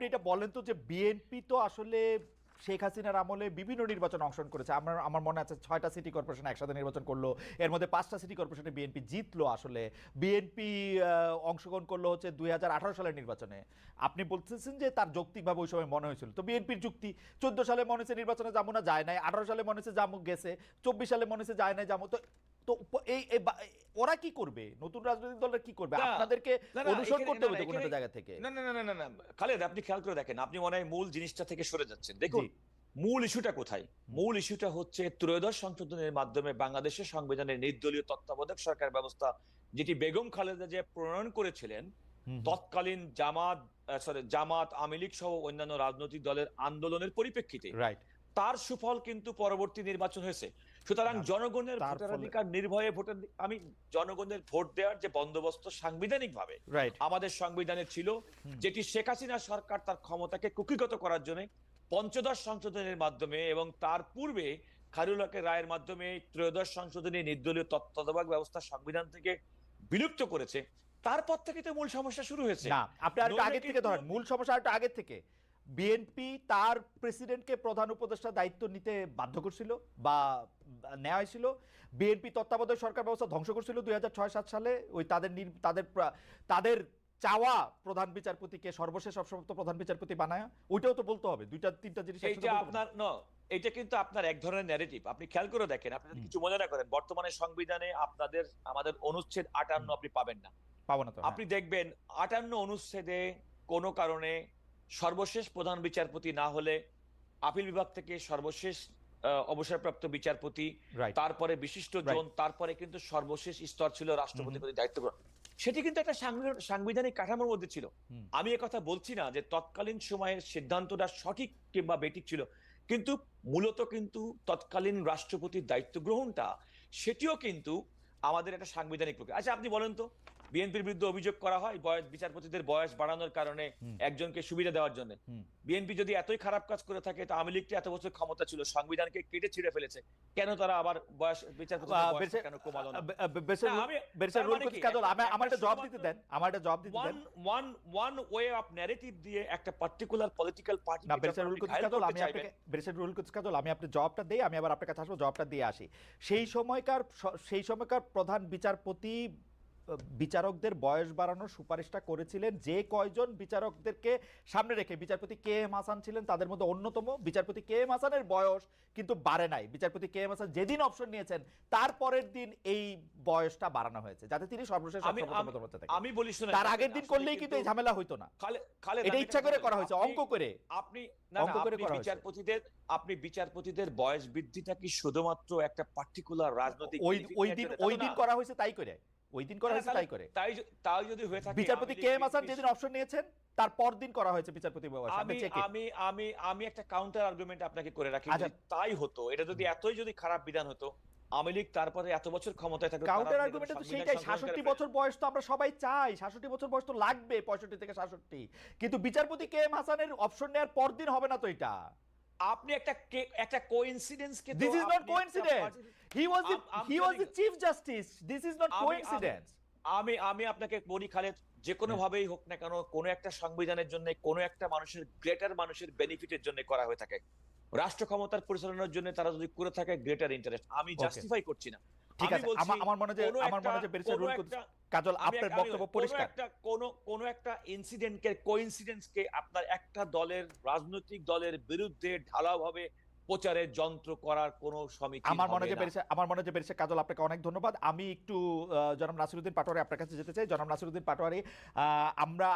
আপনি এটা বলেন তো যে বিএনপি তো আসলে শেখ হাসিনার আমলে বিভিন্ন নির্বাচন অংশগ্রহণ করেছে। আমার আমার মনে আছে ছয়টা সিটি কর্পোরেশন একসাথে নির্বাচন করল, এর মধ্যে পাঁচটা সিটি কর্পোরেশনে বিএনপি জিতলো আসলে। বিএনপি অংশগ্রহণ করল হচ্ছে দুই হাজার আঠারো সালের নির্বাচনে। আপনি বলতেছেন যে তার যৌক্তিকভাবে ওই সময় মনে হয়েছিল। তো বিএনপির যুক্তি, চোদ্দ সালে মনে হচ্ছে নির্বাচনে যাব না, যায় নাই। আঠারো সালে মনে হচ্ছে যাব, গেছে। চব্বিশ সালে মনে হচ্ছে যায় নাই, যাব। তো তো এই ওরা কি করবে? নতুন রাজনৈতিক দলরা কি করবে? আপনাদেরকে অনুসরণ করতে হবে কোনো একটা জায়গা থেকে। না না না না না না খালেদ আপনি খেয়াল করে দেখেন আপনি মনে হয় মূল জিনিসটা থেকে সরে যাচ্ছেন। দেখুন মূল ইস্যুটা কোথায়? মূল ইস্যুটা হচ্ছে ত্রয়োদশ সংশোধনের মাধ্যমে বাংলাদেশের সংবিধানের নির্দলীয় তত্ত্বাবধায়ক সরকার ব্যবস্থা যেটি বেগম খালেদা যে প্রণয়ন করেছিলেন তৎকালীন জামাত সরি জামাত আওয়ামী লীগ সহ অন্যান্য রাজনৈতিক দলের আন্দোলনের পরিপ্রেক্ষিতে। রাইট তার সুফল কিন্তু পরবর্তী নির্বাচন হয়েছে। সুতরাং জনগণের ভোটাধিকার নির্ভয়ে ভোটার আমি জনগণের ভোট দেওয়ার যে বন্দোবস্ত সাংবিধানিক ভাবে আমাদের সংবিধানে ছিল যেটি শেখ হাসিনা সরকার তার ক্ষমতাকে কুকিগত করার জন্য পঞ্চদশ সংশোধনের মাধ্যমে এবং তার পূর্বে খারুলাকে রায়ের মাধ্যমে ত্রয়োদশ সংশোধনী নির্দলীয় তত্ত্বাবধায়ক ব্যবস্থা সংবিধান থেকে বিলুপ্ত করেছে। তারপর থেকে তো মূল সমস্যা শুরু হয়েছে। না আপনি আর আগে থেকে ধরেন মূল সমস্যা আর আগে থেকে। বিএনপি তার প্রেসিডেন্টকে প্রধান উপদেষ্টা দায়িত্ব নিতে বাধ্য করছিল বা নেওয়া হয়েছিল। বিএনপি তত্ত্বাবধায়ক সরকার ব্যবস্থা ধ্বংস করছিল দুই সাত সালে। ওই তাদের তাদের তাদের চাওয়া প্রধান বিচারপতিকে সর্বশেষ অবসমাপ্ত প্রধান বিচারপতি বানায়। ওইটাও তো বলতে হবে। দুইটা তিনটা জিনিস আপনার এটা কিন্তু আপনার এক ধরনের ন্যারেটিভ আপনি খেয়াল করে দেখেন আপনি যদি কিছু মনে না করেন বর্তমানে সংবিধানে আপনাদের আমাদের অনুচ্ছেদ আটান্ন আপনি পাবেন না। পাবো না হ্যাঁ। আপনি দেখবেন আটান্ন অনুচ্ছেদে কোনো কারণে সর্বশেষ প্রধান বিচারপতি না হলে আপিল বিভাগ থেকে সর্বশেষ অবসরপ্রাপ্ত বিচারপতি তারপরে বিশিষ্ট জন তারপরে কিন্তু সর্বশেষ স্তর ছিল রাষ্ট্রপতি দায়িত্ব গ্রহণ। সেটি কিন্তু একটা সাংবিধানিক- কাঠামোর মধ্যে ছিল। আমি কথা বলছি না যে তৎকালীন সময়ের সিদ্ধান্তটা সঠিক কিংবা বেঠিক ছিল। কিন্তু মূলত কিন্তু তৎকালীন রাষ্ট্রপতির দায়িত্ব গ্রহণটা সেটিও কিন্তু আমাদের একটা সাংবিধানিক প্রক্রিয়া। আচ্ছা আপনি বলেন তো বিএনপির বিরুদ্ধে অভিযোগ করা হয় বয়স বিচারপতিদের বয়স বাড়ানোর কারণে একজনকে সুবিধা দেওয়ার জন্য। বিএনপি যদি এতই খারাপ কাজ করে থাকে তো আওয়ামী লীগটা এত বছর ক্ষমতা ছিল সংবিধানকে কেটে ছিঁড়ে ফেলেছে কেন তারা আবার বয়স বিচারপতি কেন কমালো আমি- বেরসে তার রুল কোচ কি? কাজল, একটা- আমার আমার একটা একটা জবাব দিতে দেন আমার একটা জবাব দিতে দেন। One one way of narrative দিয়ে একটা পার্টিকুলার পলিটিক্যাল পার্টি না বেরসের রুল আমি আপনাকে বেরসের রুল আমি আপনার জবাবটা দেই আমি আবার আপনার কাছে আসব জবাবটা দিয়ে আসি। সেই সময়কার সেই সময়কার প্রধান বিচারপতি বিচারকদের বয়স বাড়ানোর সুপারিশটা করেছিলেন। যে কয়জন বিচারকদেরকে সামনে রেখে বিচারপতি কে এম হাসান ছিলেন তাদের মধ্যে অন্যতম বিচারপতি কে এম হাসানের বয়স কিন্তু বাড়ে নাই। বিচারপতি কে এম হাসান যেদিন অপশন নিয়েছেন তারপরের দিন এই বয়সটা বাড়ানো হয়েছে যাতে তিনি সর্বশেষ আমি বলি শুনে তার আগের দিন করলেই কিন্তু এই ঝামেলা হইতো না। এটা ইচ্ছা করে করা হয়েছে। অঙ্ক করে। আপনি। বিচারপতিদের আপনি বিচারপতিদের বয়স বৃদ্ধিটা কি শুধুমাত্র একটা পার্টিকুলার রাজনৈতিক ওই দিন ওই দিন করা হয়েছে তাই করে। ওই দিন করা হয়েছে তাই করে তাই যদি হয়ে থাকে বিচারপতি কে এম হাসান যেদিন অপশন নিয়েছেন তার পর দিন করা হয়েছে বিচারপতি আমি আমি আমি আমি একটা কাউন্টার আর্গুমেন্ট আপনাকে করে রাখি আচ্ছা। তাই হতো এটা যদি এতই যদি খারাপ বিধান হতো আওয়ামী লীগ তারপরে এত বছর ক্ষমতায় কাউন্টার আর্গুমেন্টে তো সেইটাই সংশোধন করে সাতষট্টি ফেলে। বছর বয়স তো আমরা সবাই চাই সাতষট্টি বছর বয়স তো লাগবে পঁয়ষট্টি থেকে সাতষট্টি কিন্তু বিচারপতি কে এম হাসানের অপশন নেওয়ার পর দিন হবে না তো এটা আপনি একটা একটা coincidence K this is not coincidence he was the he was the chief justice this is not আমি- কোইন্সিডেন্স আমি আমি আপনাকে বলি খালেদ যে কোনো ভাবেই হোক না কেন কোনো একটা সংবিধানের জন্য কোনো একটা মানুষের গ্রেটার মানুষের বেনিফিটের জন্য করা হয়ে থাকে। রাষ্ট্র ক্ষমতার পরিচালনার জন্য তারা যদি করে থাকে গ্রেটার ইন্টারেস্ট আমি জাস্টিফাই করছি না। ঠিক আছে। আমার মনে হয় আমার মনে হয় বেরিসের রুল কাজল আপনার বক্তব্য পরিষ্কার। একটা কোন কোন একটা ইনসিডেন্টকে কোইন্সিডেন্সকে আপনার একটা দলের রাজনৈতিক দলের বিরুদ্ধে ঢালাওভাবে প্রচারের যন্ত্র করার কোনো সমীক্ষা আমার মনে হয় যে বেরিসে আমার মনে হয় যে বেরিসে কাজল আপনাকে অনেক ধন্যবাদ। আমি একটু জনাব নাসিরুদ্দিন পাটোয়ারি আপনার কাছে যেতে চাই। জনাব নাসিরুদ্দিন পাটোয়ারি আহ, আমরা